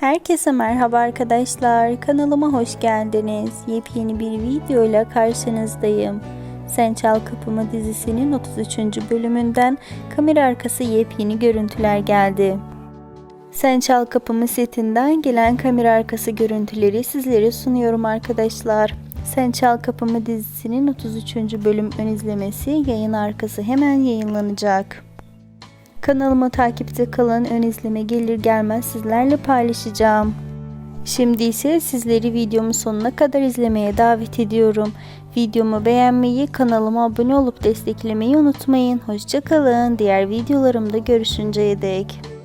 Herkese merhaba arkadaşlar. Kanalıma hoş geldiniz. Yepyeni bir videoyla karşınızdayım. Sen Çal Kapımı dizisinin 33. bölümünden kamera arkası yepyeni görüntüler geldi. Sen Çal Kapımı setinden gelen kamera arkası görüntüleri sizlere sunuyorum arkadaşlar. Sen Çal Kapımı dizisinin 33. bölüm ön izlemesi yayın arkası hemen yayınlanacak. Kanalıma takipte kalın ön izleme gelir gelmez sizlerle paylaşacağım. Şimdi ise sizleri videomun sonuna kadar izlemeye davet ediyorum. Videomu beğenmeyi, kanalıma abone olup desteklemeyi unutmayın. Hoşçakalın. Diğer videolarımda görüşünceye dek.